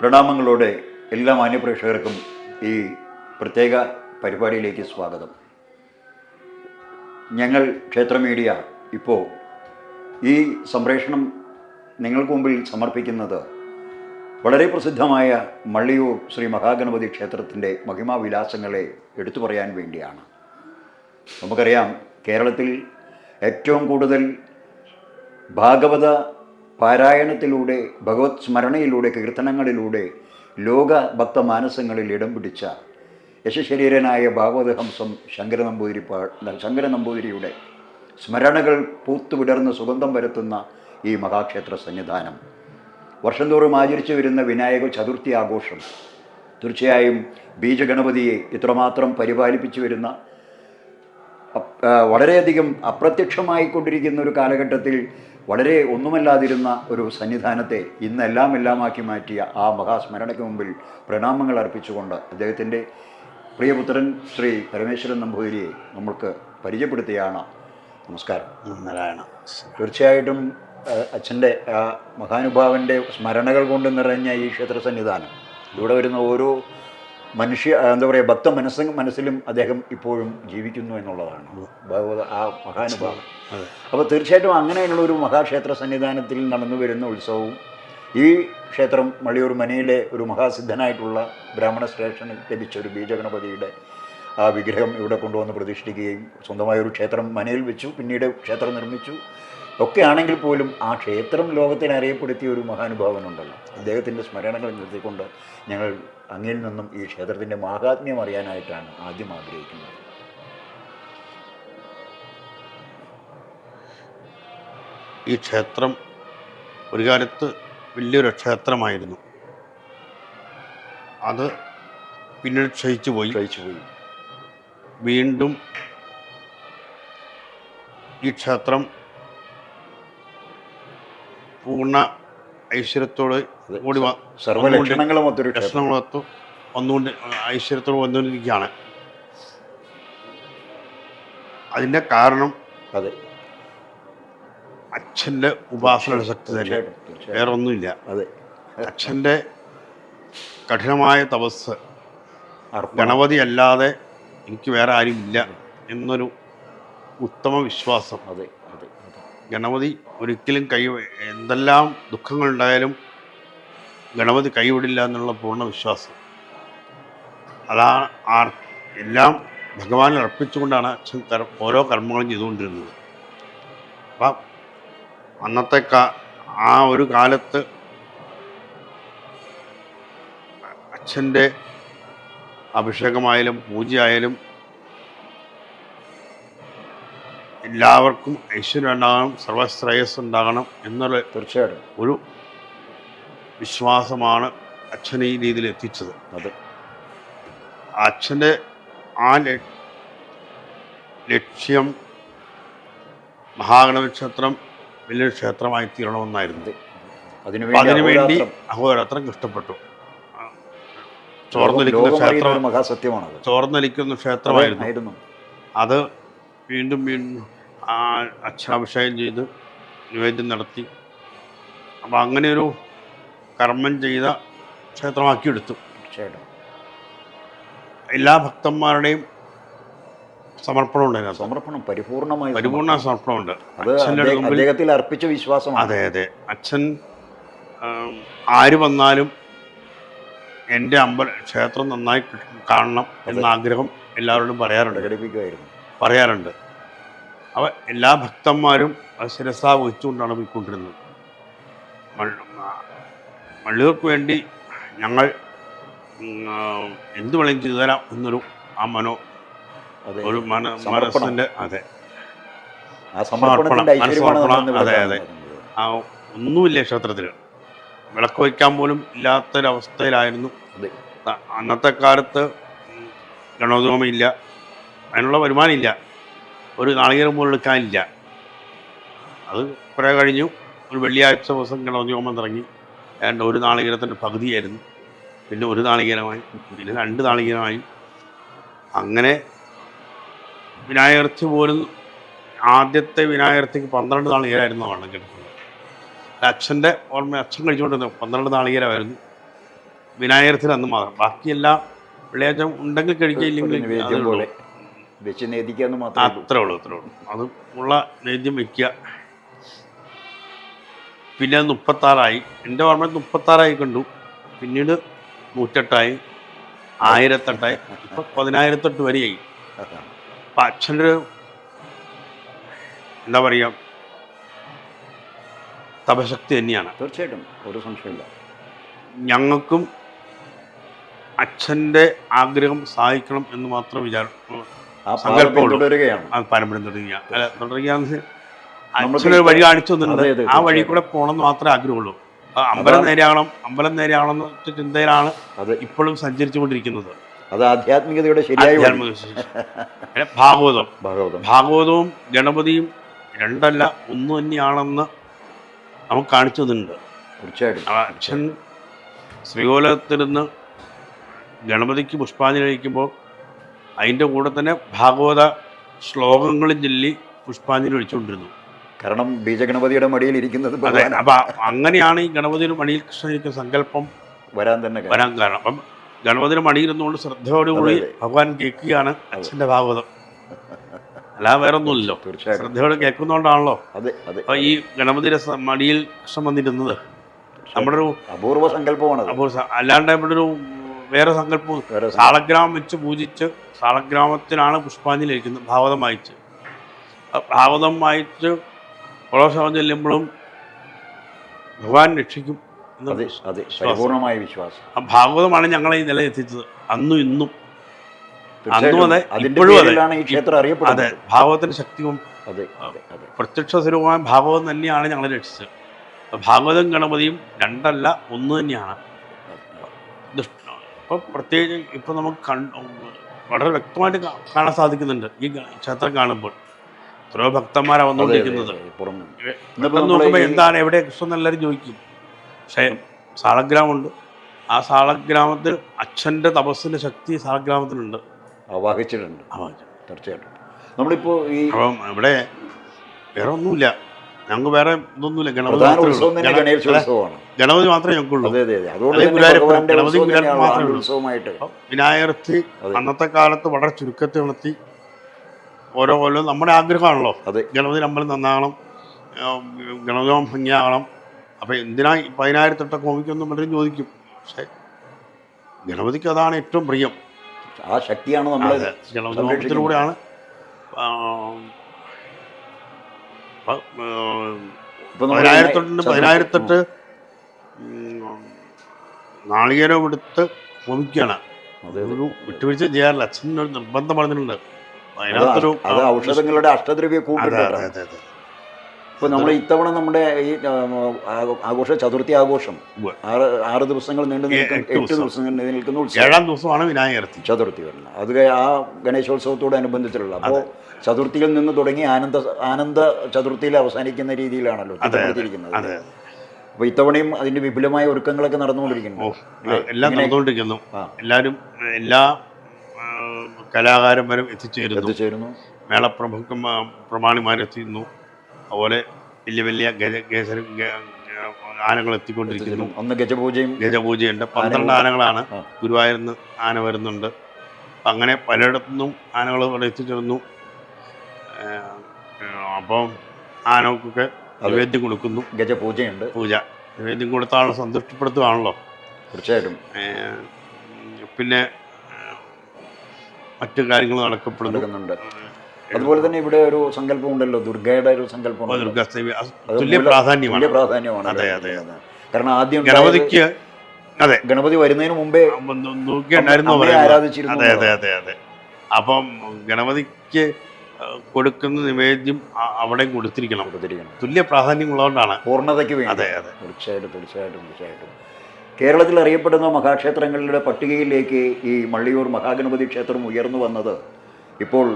പ്രണാമങ്ങളോടെ എല്ലാ മാന്യപ്രേക്ഷകർക്കും ഈ പ്രത്യേക പരിപാടിയിലേക്ക് സ്വാഗതം. ഞങ്ങൾ ക്ഷേത്ര മീഡിയ ഇപ്പോൾ ഈ സംപ്രേഷണം നിങ്ങൾക്ക് മുമ്പിൽ സമർപ്പിക്കുന്നത് വളരെ പ്രസിദ്ധമായ മള്ളിയൂർ ശ്രീ മഹാഗണപതി ക്ഷേത്രത്തിന്റെ മഹിമാവിലാസങ്ങളെ എടുത്തു പറയാൻ വേണ്ടിയാണ്. നമുക്കറിയാം കേരളത്തിൽ ഏറ്റവും കൂടുതൽ ഭാഗവത പാരായണത്തിലൂടെ ഭഗവത് സ്മരണയിലൂടെ കീർത്തനങ്ങളിലൂടെ ലോക ഭക്തമാനസങ്ങളിൽ ഇടം പിടിച്ച യശശരീരനായ ഭാഗവതഹംസം ശങ്കര നമ്പൂതിരിപ്പാ ശങ്കര നമ്പൂതിരിയുടെ സ്മരണകൾ പൂത്തുവിടർന്ന് സുഗന്ധം വരുത്തുന്ന ഈ മഹാക്ഷേത്ര സന്നിധാനം. വർഷം തോറും ആചരിച്ചു വരുന്ന വിനായക ചതുർത്ഥി ആഘോഷം. തീർച്ചയായും ബീജഗണപതിയെ ഇത്രമാത്രം പരിപാലിപ്പിച്ചു വരുന്ന വളരെയധികം അപ്രത്യക്ഷമായിക്കൊണ്ടിരിക്കുന്ന ഒരു കാലഘട്ടത്തിൽ വളരെ ഒന്നുമല്ലാതിരുന്ന ഒരു സന്നിധാനത്തെ ഇന്നെല്ലാം എല്ലാമാക്കി മാറ്റിയ ആ മഹാസ്മരണയ്ക്ക് മുമ്പിൽ പ്രണാമങ്ങൾ അർപ്പിച്ചുകൊണ്ട് അദ്ദേഹത്തിന്റെ പ്രിയപുത്രൻ ശ്രീ പരമേശ്വരൻ നമ്പൂതിരിയെ നമ്മൾക്ക് പരിചയപ്പെടുത്തിയാണ് നമസ്കാരം. നാരായണ തീർച്ചയായിട്ടും അച്ഛന്റെ ആ മഹാനുഭാവന്റെ സ്മരണകൾ കൊണ്ട് നിറഞ്ഞ ഈ ക്ഷേത്ര സന്നിധാനം. ഇവിടെ വരുന്ന ഓരോ മനുഷ്യ എന്താ പറയുക ഭക്ത മനസ്സ് മനസ്സിലും അദ്ദേഹം ഇപ്പോഴും ജീവിക്കുന്നു എന്നുള്ളതാണ്. ഭഗവത ആ മഹാനുഭാവം. അപ്പോൾ തീർച്ചയായിട്ടും അങ്ങനെയുള്ള ഒരു മഹാക്ഷേത്ര സന്നിധാനത്തിൽ നടന്നു വരുന്ന ഉത്സവവും ഈ ക്ഷേത്രം മള്ളിയൂർ മനയിലെ ഒരു മഹാസിദ്ധനായിട്ടുള്ള ബ്രാഹ്മണ സ്റ്റേഷനിൽ ലഭിച്ച ഒരു ബീജഗണപതിയുടെ ആ വിഗ്രഹം ഇവിടെ കൊണ്ടുവന്ന് പ്രതിഷ്ഠിക്കുകയും സ്വന്തമായൊരു ക്ഷേത്രം മനയിൽ വെച്ചു പിന്നീട് ക്ഷേത്രം നിർമ്മിച്ചു. ഒക്കെ ആണെങ്കിൽ പോലും ആ ക്ഷേത്രം ലോകത്തിന് അറിയപ്പെടുത്തിയ ഒരു മഹാനുഭാവനുണ്ടല്ലോ. അദ്ദേഹത്തിന്റെ സ്മരണകൾ നിർത്തിക്കൊണ്ട് ഞങ്ങൾ അങ്ങിൽ നിന്നും ഈ ക്ഷേത്രത്തിന്റെ മാഹാത്മ്യം അറിയാനായിട്ടാണ് ആദ്യം ആഗ്രഹിക്കുന്നത്. ഈ ക്ഷേത്രം ഒരു കാലത്ത് വലിയൊരു ക്ഷേത്രമായിരുന്നു. അത് പിന്നീട് ക്ഷയിച്ചു പോയി. ക്ഷയിച്ചു പോയി. വീണ്ടും ഈ ക്ഷേത്രം പൂർണ ഐശ്വര്യത്തോട് കൂടി ഒത്തൊരു വന്നുകൊണ്ട് ഐശ്വര്യത്തോട് വന്നുകൊണ്ടിരിക്കുകയാണ്. അതിന്റെ കാരണം അതെ. അച്ഛന്റെ ഉപാസനയുടെ ശക്തി തന്നെ. വേറെ ഒന്നുമില്ല അതെ. അച്ഛന്റെ കഠിനമായ തപസ് ഗണപതി അല്ലാതെ എനിക്ക് വേറെ ആരുമില്ല എന്നൊരു ഉത്തമ വിശ്വാസം അതെ. ഗണപതി ഒരിക്കലും കൈ എന്തെല്ലാം ദുഃഖങ്ങളുണ്ടായാലും ഗണപതി കൈവിടില്ല എന്നുള്ള പൂർണ വിശ്വാസം. അതാണ് ആ എല്ലാം ഭഗവാനെ അർപ്പിച്ചുകൊണ്ടാണ് അച്ഛൻ ഓരോ കർമ്മങ്ങളും ചെയ്തുകൊണ്ടിരുന്നത്. അപ്പം അന്നത്തെ കാ ആ ഒരു കാലത്ത് അച്ഛന്റെ അഭിഷേകമായാലും പൂജയായാലും എല്ലാവർക്കും ഐശ്വര്യം ഉണ്ടാകണം സർവശ്രേയസ് ഉണ്ടാകണം എന്നുള്ള തീർച്ചയായിട്ടും. ഒരു വിശ്വാസമാണ് അച്ഛനെ ഈ രീതിയിൽ എത്തിച്ചത്. അത്. അച്ഛന്റെ ആ ലക്ഷ്യം മഹാഗണപതി ക്ഷേത്രം വലിയൊരു ക്ഷേത്രമായി തീരണമെന്നായിരുന്നു. അതിനുവേണ്ടി അഹോരാത്രം. കഷ്ടപ്പെട്ടു ചോർന്നൊലിക്കുന്ന ക്ഷേത്രം ഒരു മഹാസത്യമാണത്. ചോർന്നൊലിക്കുന്ന ക്ഷേത്രമായിരുന്നു. അത് വീണ്ടും വീണ്ടും ആ അച്ഛാഭിഷേകം ചെയ്ത് നിവേദ്യം നടത്തി. അപ്പം അങ്ങനെ ഒരു കർമ്മം ചെയ്ത ക്ഷേത്രമാക്കിയെടുത്തു. തീർച്ചയായിട്ടും. എല്ലാ ഭക്തന്മാരുടെയും സമർപ്പണം ഉണ്ട് സമർപ്പണം പരിപൂർണമായി പരിപൂർണ സമർപ്പണമുണ്ട്. അദ്ദേഹത്തിൽ അർപ്പിച്ച വിശ്വാസം അതെ അതെ. അച്ഛൻ ആര് വന്നാലും എന്റെ അമ്പല ക്ഷേത്രം നന്നായി കാണണം എന്ന ആഗ്രഹം എല്ലാവരോടും പറയാറുണ്ട്. പ്രകടിപ്പിക്കുമായിരുന്നു. പറയാറുണ്ട്. അവ എല്ലാ ഭക്തന്മാരും അത് ശിരസാ വഹിച്ചുകൊണ്ടാണ് പോയിക്കൊണ്ടിരുന്നത്. മള്ളികൾക്ക് വേണ്ടി ഞങ്ങൾ എന്തു വേണമെങ്കിലും ചെയ്തു തരാം എന്നൊരു ആ മനോ ഒരു മന മനസ്സിന്റെ അതെ. സമർപ്പണം, അതെ, അതെ. ആ ഒന്നുമില്ല ക്ഷേത്രത്തിൽ. വിളക്ക് വയ്ക്കാൻ പോലും ഇല്ലാത്തൊരവസ്ഥയിലായിരുന്നു. അന്നത്തെ കാലത്ത് ഗണോദ്യമയില്ല അതിനുള്ള വരുമാനമില്ല. ഒരു നാളികേരം പോലും എടുക്കാനില്ല. അത് കുറേ കഴിഞ്ഞു. ഒരു വെള്ളിയാഴ്ച ദിവസം ഗണോദ്യമം തുടങ്ങി ഏതാണ്ട് ഒരു നാളികേരത്തിന്റെ പകുതിയായിരുന്നു. പിന്നെ ഒരു നാളികേരമായി. പിന്നെ രണ്ട് നാളികേരമായി. അങ്ങനെ വിനായകർത്തി പോലും ആദ്യത്തെ വിനായകർത്തിക്ക് പന്ത്രണ്ട് നാളികേരമായിരുന്നു വെള്ളം കിടക്കുന്നത് അച്ഛന്റെ ഓർമ്മ അച്ഛൻ കഴിച്ചുകൊണ്ടിരുന്നത് പന്ത്രണ്ട് നാളികേരമായിരുന്നു. വിനായകർച്ചിൽ അന്ന് മാത്രം. ബാക്കിയെല്ലാം വെള്ളിയാഴ്ച ഉണ്ടെങ്കിൽ കഴിക്കുക വെച്ച് നേദിക്കാന്ന് മാത്രമേ അത്രേ ഉള്ളൂ അത്രേ ഉള്ളൂ. അത് ഉള്ള നേദ്യം വയ്ക്കുക പിന്നെ അത് മുപ്പത്താറായി. എന്റെ ഓർമ്മ മുപ്പത്താറായി കണ്ടു. പിന്നീട് നൂറ്റെട്ടായി ആയിരത്തെട്ടായി ഇപ്പം പതിനായിരത്തെട്ട് വരെയായി. അപ്പം അച്ഛന്റെ എന്താ പറയുക തപശക്തി തന്നെയാണ്. തീർച്ചയായിട്ടും ഒരു സംശയമില്ല ഞങ്ങൾക്കും അച്ഛന്റെ ആഗ്രഹം സഹായിക്കണം എന്ന് മാത്രം വിചാരം തുടരുകയാണ്. പാരമ്പര്യം തുടരുക. അല്ല തുടരുക അച്ഛനൊരു വഴി കാണിച്ചു തന്നിട്ടുണ്ട്. ആ വഴി. കൂടെ പോകണമെന്ന് മാത്രമേ ആഗ്രഹമുള്ളൂ. അമ്പലം നേരെയാകണം അമ്പലം നേരെയാകണം എന്ന ചിന്തയിലാണ് അത്. ഇപ്പോഴും സഞ്ചരിച്ചുകൊണ്ടിരിക്കുന്നത്. അത് ആധ്യാത്മികതയുടെ ശരിയായ ഭാഗവതം. ഭാഗവതം. ഭാഗവതവും ഗണപതിയും രണ്ടല്ല ഒന്ന് തന്നെയാണെന്ന് നമുക്ക് കാണിച്ചു തന്നിട്ടുണ്ട്. തീർച്ചയായിട്ടും. അച്ഛൻ ശ്രീകോലത്തിരുന്ന് ഗണപതിക്ക് പുഷ്പാഞ്ജലി കഴിക്കുമ്പോൾ അതിന്റെ കൂടെ തന്നെ ഭാഗവത ശ്ലോകങ്ങളും ചൊല്ലി പുഷ്പാഞ്ജലി ഒഴിച്ചുകൊണ്ടിരുന്നു. കാരണം ബീജഗണപതിയുടെ മടിയിൽ ഇരിക്കുന്നത് അതെ അപ്പം അങ്ങനെയാണ് ഈ ഗണപതിയുടെ മടിയിൽ കൃഷ്ണനിക്ക് സങ്കല്പം വരാൻ തന്നെ വരാൻ കാരണം. അപ്പം ഗണപതിയുടെ മണിയിരുന്നുകൊണ്ട് ശ്രദ്ധയോടുകൂടി. ഭഗവാൻ കേൾക്കുകയാണ് അച്ഛന്റെ ഭാഗവതം. അല്ലാതെ വേറെ ഒന്നുമില്ലല്ലോ തീർച്ചയായും ശ്രദ്ധയോടെ കേൾക്കുന്നതുകൊണ്ടാണല്ലോ അതെ അതെ. അപ്പം ഈ ഗണപതിയുടെ മടിയിൽ കൃഷ്ണൻ വന്നിരുന്നത്. നമ്മുടെ ഒരു അപൂർവ സങ്കല്പമാണ് സ- അല്ലാണ്ട് നമ്മുടെ ഒരു വേറെ സങ്കല്പം വേറെ സം- സാളഗ്രാമം വെച്ച് പൂജിച്ച് സാളഗ്രാമത്തിനാണ് പുഷ്പാഞ്ജലി കഴിക്കുന്നത് ഭാഗവതം വായിച്ച്. ഭാഗവതം വായിച്ച് പ്രദോഷം ചെല്ലുമ്പോഴും ഭഗവാൻ രക്ഷിക്കും അതെ വിശ്വാസം. ആ ഭാഗവതമാണ് ഞങ്ങളെ ഈ നില എത്തിച്ചത്. അന്നും ഇന്നും. അന്നും അതെ, ഇപ്പോഴും അതെ. ഭാഗവതത്തിന്റെ ശക്തി കൊണ്ട് അതെ അതെ അതെ പ്രത്യക്ഷ സ്വരൂപമായ ഭാഗവതം തന്നെയാണ് ഞങ്ങളെ രക്ഷിച്ചത്. ഭാഗവതം ഗണപതിയും രണ്ടല്ല ഒന്ന് തന്നെയാണ്. ഇപ്പം പ്രത്യേകിച്ച് ഇപ്പം നമുക്ക് കണ്ട് വളരെ വ്യക്തമായിട്ട് കാണാൻ സാധിക്കുന്നുണ്ട് ഈ ക്ഷേത്രം കാണുമ്പോൾ. എത്രയോ ഭക്തന്മാരാണ് അതെ, വന്നുകൊണ്ടിരിക്കുന്നത്. നോക്കുമ്പോൾ എന്താണ് എവിടെ കൃഷ്ണൻ എല്ലാവരും ചോദിക്കും. പക്ഷേ സാളഗ്രാമുണ്ട്. ആ സാളഗ്രാമത്തിൽ അച്ഛന്റെ തപസ്സിന്റെ ശക്തി സാളഗ്രാമത്തിനുണ്ട് ആവാഹിച്ചിട്ടുണ്ട്. തീർച്ചയായിട്ടും. നമ്മളിപ്പോൾ ഈ അപ്പം ഇവിടെ വേറെ ഒന്നുമില്ല. ഞങ്ങൾക്ക് വേറെ ഇതൊന്നുമില്ല. ഗണപതി മാത്രമേ ഞങ്ങൾക്കുള്ളൂ ഗണപതി മാത്രമേ. ഉത്സവമായിട്ട്. വിനായകർത്തി അന്നത്തെ കാലത്ത് വളരെ ചുരുക്കത്തിൽ ഉണർത്തി ഓരോ ഓരോ നമ്മുടെ ആഗ്രഹമാണല്ലോ. ഗണപതി അമ്പലം നന്നാകണം ഗണപതി ഭംഗിയാകണം അപ്പം എന്തിനാ ഈ കോമിക്കൊന്നും പലരും ചോദിക്കും. പക്ഷേ ഗണപതിക്ക് അതാണ് ഏറ്റവും പ്രിയം. ആ ശക്തിയാണ് നമ്മൾ ഗണപതി ഹോമത്തിലൂടെയാണ് പതിനായിരത്തെട്ടിന് പതിനായിരത്തൊട്ട് നാളികേരം എടുത്ത് ഹോമിക്കുകയാണ് അതൊരു വിട്ടുവീഴ്ച ചെയ്യാറില്ല. അച്ഛൻ ഒരു നിർബന്ധം പറഞ്ഞിട്ടുണ്ട്. അത് അതിനകത്തൊരു അത് ഔഷധങ്ങളുടെ അഷ്ടദ്രവ്യ ഇപ്പൊ നമ്മൾ ഇത്തവണ നമ്മുടെ ഈ ആഘോഷ ചതുർത്ഥി ആഘോഷം. ആറ് ആറ് ദിവസങ്ങൾ നീണ്ടു നിൽക്കും നിൽക്കുന്ന എട്ട് എട്ട് ദിവസം. ദിവസങ്ങൾ നീണ്ടു നിൽക്കുന്ന ഉത്സവം. ഏഴാം ദിവസമാണ് വിനായകർത്തി ചതുർത്ഥി വരുന്നത്. അത് ആ ഗണേശോത്സവത്തോടനുബന്ധിച്ചിട്ടുള്ള അപ്പോൾ ചതുർത്ഥിയിൽ നിന്ന് തുടങ്ങി ആനന്ദ ആനന്ദ ചതുർത്ഥിയിൽ അവസാനിക്കുന്ന രീതിയിലാണല്ലോ അതെ അപ്പൊ ഇത്തവണയും അതിന്റെ വിപുലമായ ഒരുക്കങ്ങളൊക്കെ നടന്നുകൊണ്ടിരിക്കുന്നു എല്ലാം നടന്നുകൊണ്ടിരിക്കുന്നു. എല്ലാവരും എല്ലാ കലാകാരന്മാരും എത്തിച്ചേരുന്നു. എത്തിച്ചേരുന്നു. മേളപ്രഭുക്ക പ്രമാണിമാരെത്തുന്നു അതുപോലെ വലിയ വലിയ ഗജ ഗജ ആനകൾ എത്തിക്കൊണ്ടിരിക്കുന്നു. അന്ന് ഗജപൂജയും ഗജപൂജയുണ്ട്. പന്ത്രണ്ട് ആനകളാണ്. ഗുരുവായൂരിൽ നിന്ന് ആന വരുന്നുണ്ട്. അങ്ങനെ പലയിടത്തുനിന്നും ആനകൾ ഇവിടെ എത്തിച്ചേർന്നു അപ്പം ആനക്കൊക്കെ നിവേദ്യം കൊടുക്കുന്നു. ഗജ പൂജയുണ്ട്. പൂജ. നിവേദ്യം കൊടുത്ത ആളെ സന്തുഷ്ടപ്പെടുത്തുകയാണല്ലോ തീർച്ചയായിട്ടും പിന്നെ മറ്റു കാര്യങ്ങൾ നടക്കപ്പെടുന്നുണ്ട് അതുപോലെ തന്നെ ഇവിടെ ഒരു സങ്കല്പം ഉണ്ടല്ലോ. ദുർഗയുടെ ഒരു സങ്കല്പം തുല്യ പ്രാധാന്യമാണ്. പ്രാധാന്യമാണ്. അതെ, അത്. അതെ, കാരണം ആദ്യം ഗണപതിക്ക് അതെ. ഗണപതി വരുന്നതിന് മുമ്പേ ആരാധിച്ചിരുന്നു അതെ അതെ അതെ അതെ. അപ്പം ഗണപതിക്ക് കൊടുക്കുന്ന നിവേദ്യം അവിടെ കൊടുത്തിരിക്കണം കൊടുത്തിരിക്കണം തുല്യ പ്രാധാന്യമുള്ളതുകൊണ്ടാണ്. പൂർണതയ്ക്ക് വേണ്ടി. അതെ അതെ. തീർച്ചയായിട്ടും തീർച്ചയായിട്ടും തീർച്ചയായിട്ടും. കേരളത്തിൽ അറിയപ്പെടുന്ന മഹാക്ഷേത്രങ്ങളുടെ പട്ടികയിലേക്ക് ഈ മള്ളിയൂർ മഹാഗണപതി ക്ഷേത്രം ഉയർന്നു വന്നത് ഇപ്പോൾ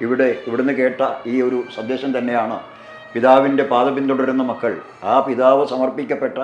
ഇവിടെ ഇവിടുന്ന് കേട്ട ഈ ഒരു സന്ദേശം തന്നെയാണ്. പിതാവിന്റെ പാത പിന്തുടരുന്ന മക്കൾ ആ പിതാവ് സമർപ്പിക്കപ്പെട്ട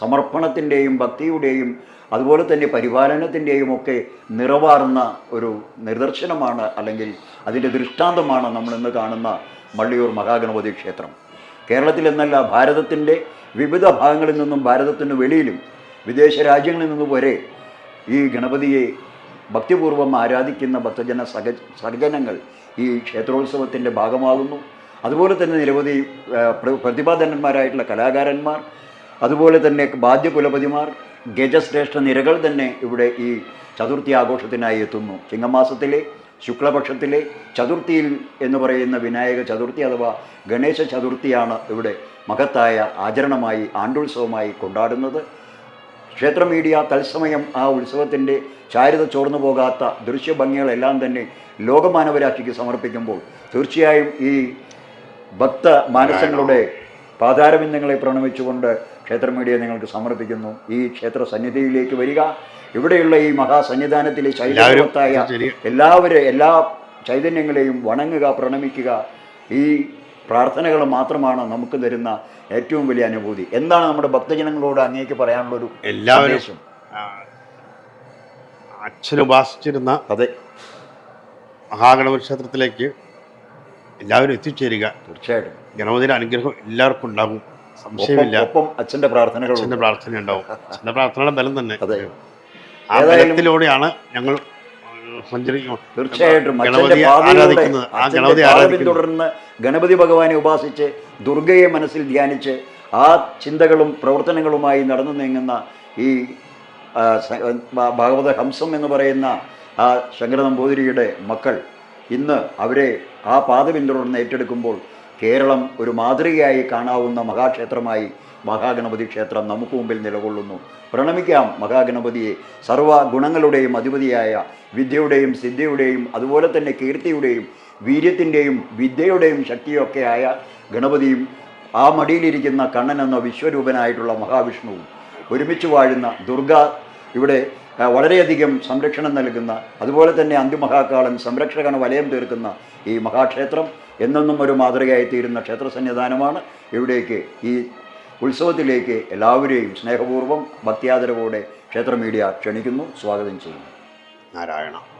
സമർപ്പണത്തിന്റെയും ഭക്തിയുടെയും അതുപോലെ തന്നെ പരിപാലനത്തിന്റെയും ഒക്കെ നിറവാറുന്ന ഒരു നിദർശനമാണ് അല്ലെങ്കിൽ അതിന്റെ ദൃഷ്ടാന്തമാണ് നമ്മൾ ഇന്ന് കാണുന്ന മള്ളിയൂർ മഹാഗണപതി ക്ഷേത്രം. കേരളത്തിൽ എന്നല്ല ഭാരതത്തിന്റെ വിവിധ ഭാഗങ്ങളിൽ നിന്നും ഭാരതത്തിന് വെളിയിലും വിദേശ രാജ്യങ്ങളിൽ നിന്നും വരെ ഈ ഗണപതിയെ ഭക്തിപൂർവം ആരാധിക്കുന്ന ഭക്തജന സഹ സർജനങ്ങൾ ഈ ക്ഷേത്രോത്സവത്തിന്റെ ഭാഗമാകുന്നു. അതുപോലെ തന്നെ നിരവധി ആ, പ്ര- പ്രതിഭാധനന്മാരായിട്ടുള്ള കലാകാരന്മാർ അതുപോലെ തന്നെ ബാധ്യകുലപതിമാർ ഗജശ്രേഷ്ഠ നിരകൾ തന്നെ ഇവിടെ ഈ ചതുർത്ഥി ആഘോഷത്തിനായി എത്തുന്നു. ചിങ്ങമാസത്തിലെ ശുക്ലപക്ഷത്തിലെ ചതുർത്ഥിയിൽ എന്ന് പറയുന്ന വിനായക ചതുർത്ഥി അഥവാ ഗണേശ ചതുർത്ഥിയാണ് ഇവിടെ മഹത്തായ ആചരണമായി ആണ്ടുത്സവമായി കൊണ്ടാടുന്നത്. ക്ഷേത്ര മീഡിയ തത്സമയം ആ ഉത്സവത്തിന്റെ ചാരുത ചോർന്നു പോകാത്ത ദൃശ്യഭംഗികളെല്ലാം തന്നെ ലോകമാനവരാശിക്ക് സമർപ്പിക്കുമ്പോൾ തീർച്ചയായും ഈ ഭക്ത മാനസങ്ങളുടെ പാതാരബിന്ദങ്ങളെ പ്രണമിച്ചുകൊണ്ട് ക്ഷേത്ര മീഡിയ നിങ്ങൾക്ക് സമർപ്പിക്കുന്നു. ഈ ക്ഷേത്ര സന്നിധിയിലേക്ക് വരിക. ഇവിടെയുള്ള ഈ മഹാസന്നിധാനത്തിലെ ചൈതന്യത്തായ എല്ലാവരെ എല്ലാ ചൈതന്യങ്ങളെയും വണങ്ങുക പ്രണമിക്കുക. ഈ പ്രാർത്ഥനകൾ മാത്രമാണ് നമുക്ക് തരുന്ന ഏറ്റവും വലിയ അനുഭൂതി. എന്താണ് നമ്മുടെ ഭക്തജനങ്ങളോട് അങ്ങേക്ക് പറയാനുള്ള ഒരു എല്ലാവരും അച്ഛനുപാസിച്ചിരുന്ന ആ, അച്ഛൻ ഉപാസിച്ചിരുന്ന അതെ. മഹാഗണപതി ക്ഷേത്രത്തിലേക്ക് എല്ലാവരും എത്തിച്ചേരുക. തീർച്ചയായിട്ടും. ഗണപതിയുടെ അനുഗ്രഹം എല്ലാവർക്കും ഉണ്ടാകും. സംശയമില്ല. ഒപ്പം അച്ഛന്റെ പ്രാർത്ഥനകൾ അച്ഛന്റെ പ്രാർത്ഥന ഉണ്ടാവും അച്ഛന്റെ പ്രാർത്ഥനയുടെ ബലം തന്നെ. അതെ. ആ ബലത്തിലൂടെയാണ് ഞങ്ങൾ സഞ്ചരിക്കും തീർച്ചയായിട്ടും അച്ഛന്റെ ആരാധിക്കുന്നത് ആ അച്ഛന്റെ ഗണപതി പാത ഗണപതി ഭഗവാനെ ഉപാസിച്ച് ദുർഗയെ മനസ്സിൽ ധ്യാനിച്ച് ആ ചിന്തകളും പ്രവർത്തനങ്ങളുമായി നടന്നു നീങ്ങുന്ന ഈ ഭാഗവത ഹംസം എന്ന് പറയുന്ന ആ ശങ്കര നമ്പൂതിരിയുടെ മക്കൾ ഇന്ന് അവരെ ആ പാത പിന്തുടർന്ന് ഏറ്റെടുക്കുമ്പോൾ കേരളം ഒരു മാതൃകയായി കാണാവുന്ന മഹാക്ഷേത്രമായി മഹാഗണപതി ക്ഷേത്രം നമുക്ക് മുമ്പിൽ നിലകൊള്ളുന്നു. പ്രണമിക്കാം മഹാഗണപതിയെ. സർവ ഗുണങ്ങളുടെയും അധിപതിയായ വിദ്യയുടെയും സിദ്ധിയുടെയും അതുപോലെ തന്നെ കീർത്തിയുടെയും വീര്യത്തിന്റെയും വിദ്യയുടെയും ശക്തിയൊക്കെയായ ഗണപതിയും ആ മടിയിലിരിക്കുന്ന കണ്ണൻ എന്ന വിശ്വരൂപനായിട്ടുള്ള മഹാവിഷ്ണുവും ഒരുമിച്ച് വാഴുന്ന ദുർഗ ഇവിടെ വളരെയധികം സംരക്ഷണം നൽകുന്ന അതുപോലെ തന്നെ അന്തിമഹാകാളൻ സംരക്ഷകന വലയം തീർക്കുന്ന ഈ മഹാക്ഷേത്രം എന്നെന്നും ഒരു മാതൃകയായിത്തീരുന്ന ക്ഷേത്ര സന്നിധാനമാണ് ഇവിടേക്ക് ഈ ഉത്സവത്തിലേക്ക് എല്ലാവരെയും സ്നേഹപൂർവം ഭക്തിയാദരവോടെ ക്ഷേത്ര മീഡിയ ക്ഷണിക്കുന്നു. സ്വാഗതം ചെയ്യുന്നു. നാരായണ.